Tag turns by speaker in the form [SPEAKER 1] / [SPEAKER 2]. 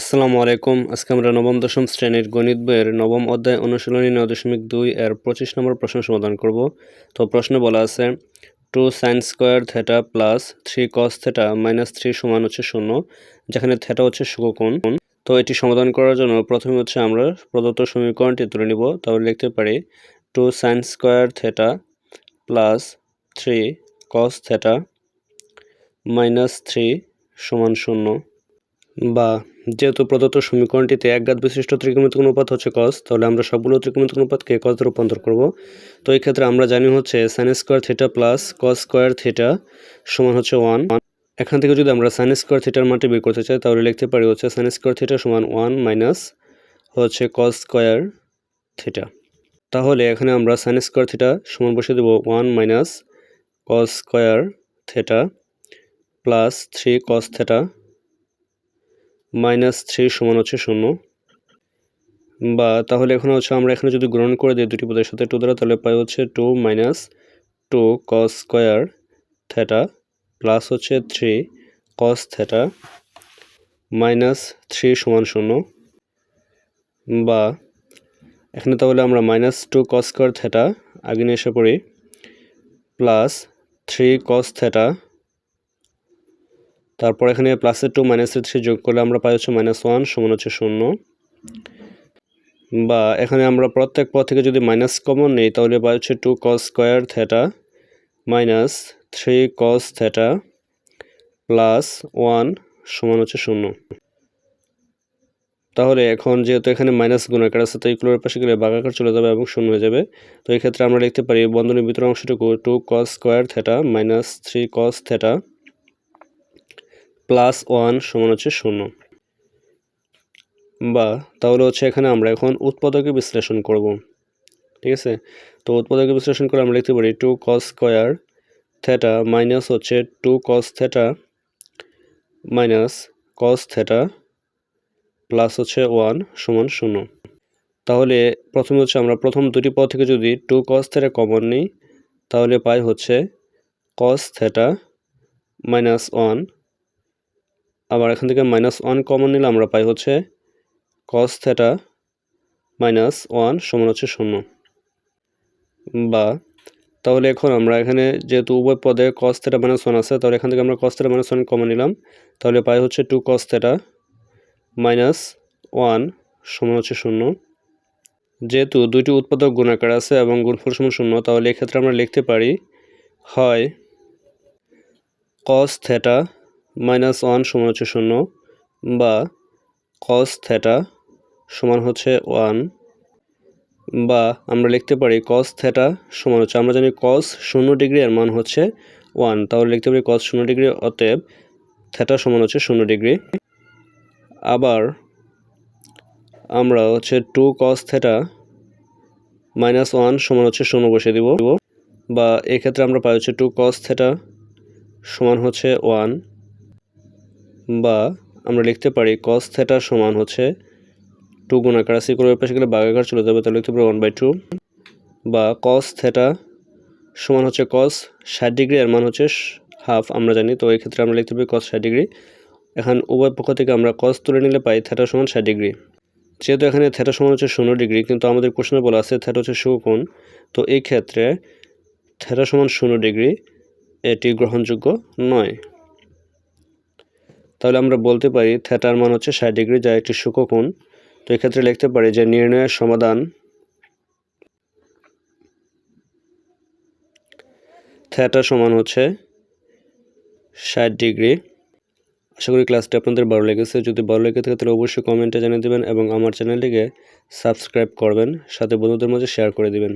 [SPEAKER 1] আসসালামু আলাইকুম। আজকে আমরা নবম, দশম শ্রেণির গণিত বইয়ের নবম অধ্যায় অনুশীলনী নয় দশমিক দুই এর পঁচিশ নম্বর প্রশ্ন সমাধান করব। তো প্রশ্নে বলা আছে, two sine square theta plus three cos theta minus three সমান হচ্ছে শূন্য, যেখানে থেটা হচ্ছে সুকোণ তো এটি সমাধান করার জন্য প্রথমে হচ্ছে আমরা প্রদত্ত সমীকরণটি তুলে নিব তাহলে লিখতে পারি, two sine square theta plus three cos theta minus three সমান শূন্য, বা যেহেতু প্রদত্ত সমীকরণটিতে একঘাত বিশিষ্ট ত্রিকোণমিতিক অনুপাত হচ্ছে কস তাহলে আমরা সবগুলো ত্রিকোণমিতিক অনুপাতকে কসে রূপান্তর করব। তো এই ক্ষেত্রে আমরা জানি হচ্ছে sine square theta plus cos square theta সমান হচ্ছে ওয়ান এখান থেকে যদি আমরা সাইন স্কোয়ার থিটার মানটি বের করতে চাই, তাহলে লিখতে পারি হচ্ছে সাইন স্কোয়ার থিটা সমান ওয়ান মাইনাস হচ্ছে কস স্কোয়ার থিটা তাহলে এখানে আমরা সাইন স্কোয়ার থিটা সমান বসে দেবো one minus cos square theta plus three cos theta minus three সমান হচ্ছে শূন্য। বা তাহলে এখন হচ্ছে আমরা এখানে যদি গ্রহণ করে দিই দুটি পদের সাথে টু দ্বারা, তাহলে পাই হচ্ছে two minus two cos square theta plus হচ্ছে three cos theta minus three সমান শূন্য। বা এখানে তাহলে আমরা minus two cos square theta আগে নিয়ে এসে পড়ি প্লাস থ্রি কস থেটা তারপর এখানে প্লাসের টু মাইনাসের থ্রি যোগ করলে আমরা পাই হচ্ছে মাইনাস ওয়ান সমান হচ্ছে শূন্য। বা এখানে আমরা প্রত্যেক পদ থেকে যদি মাইনাস কমন নিই, তাহলে পাই হচ্ছে two cos square theta minus three cos theta plus one সমান হচ্ছে শূন্য। তাহলে এখন যেহেতু এখানে মাইনাস গুণাকার আছে, তো এইগুলোর পাশে গেলে বাগাকার চলে যাবে এবং শূন্য হয়ে যাবে। তো এই ক্ষেত্রে আমরা লিখতে পারি বন্ধনের ভিতরে অংশটুকু two cos square theta minus three cos theta plus one সমান হচ্ছে শূন্য। বা তাহলে হচ্ছে এখানে আমরা এখন উৎপাদকে বিশ্লেষণ করব। ঠিক আছে? তো উৎপাদকে বিশ্লেষণ করে আমরা লিখতে পারি two cos square theta minus হচ্ছে two cos theta minus cos theta plus হচ্ছে ওয়ান সমান শূন্য। তাহলে প্রথমে হচ্ছে আমরা প্রথম দুটি পদ থেকে যদি টু কস থেটা কমন নিই, তাহলে পাই হচ্ছে কস থেটা মাইনাস ওয়ান আবার এখান থেকে মাইনাস ওয়ান কমন নিলে আমরা পাই হচ্ছে কস থেটা মাইনাস ওয়ান সমান হচ্ছে শূন্য। বা তাহলে এখন আমরা এখানে যেহেতু উভয় পদে কস থেটা মাইনাস ওয়ান আছে, তাহলে এখান থেকে আমরা cos theta minus one common নিলাম। তাহলে পাই হচ্ছে two cos theta minus one সমান হচ্ছে শূন্য। যেহেতু দুইটি উৎপাদক গুণাকার আছে এবং গুণফল সমান শূন্য, তাহলে এক্ষেত্রে আমরা লিখতে পারি হয় কস থেটা মাইনাস ওয়ান সমান হচ্ছে শূন্য বা কস থেটা সমান হচ্ছে ওয়ান বা আমরা লিখতে পারি কস থেটা সমান হচ্ছে, আমরা জানি কস শূন্য ডিগ্রি এর মান হচ্ছে ওয়ান, তাহলে লিখতে পারি কস শূন্য ডিগ্রি অতএব থেটা সমান হচ্ছে শূন্য ডিগ্রি। আবার আমরা হচ্ছে two cos theta minus one সমান হচ্ছে শূন্য বসে দিব। বা এক্ষেত্রে আমরা পাই হচ্ছে টু কস থেটা সমান হচ্ছে ওয়ান বা আমরা লিখতে পারি কস থেটা সমান হচ্ছে টু গুণাকার সি করে পাশে গেলে বাগাকার চলে যাবে, তাহলে লিখতে পারি ওয়ান বাই টু বা কস থেটা সমান হচ্ছে কস ষাট ডিগ্রি এর মান হচ্ছে হাফ আমরা জানি, তো এই ক্ষেত্রে আমরা লিখতে পারি কস ষাট ডিগ্রি এখন উভয় পক্ষ থেকে আমরা কস তুলে নিলে পাই থেটা সমান ষাট ডিগ্রি যেহেতু এখানে থেটা সমান হচ্ছে শূন্য ডিগ্রি কিন্তু আমাদের প্রশ্নে বলা আছে থেটা হচ্ছে সুকোণ তো এই ক্ষেত্রে থেটা সমান শূন্য ডিগ্রি এটি গ্রহণযোগ্য নয়। তাহলে আমরা বলতে পারি থ্যাটার মান হচ্ছে ষাট ডিগ্রি, যা একটি সুকোণ তো এক্ষেত্রে লিখতে পারি যে নির্ণয়ের সমাধান থ্যাটা সমান হচ্ছে ষাট ডিগ্রি। আশা করি ক্লাসটি আপনাদের ভালো লেগেছে। যদি ভালো লেগে থাকে তাহলে অবশ্যই কমেন্টে জানিয়ে দেবেন এবং আমার চ্যানেলটিকে সাবস্ক্রাইব করবেন, সাথে বন্ধুদের মাঝে শেয়ার করে দিবেন।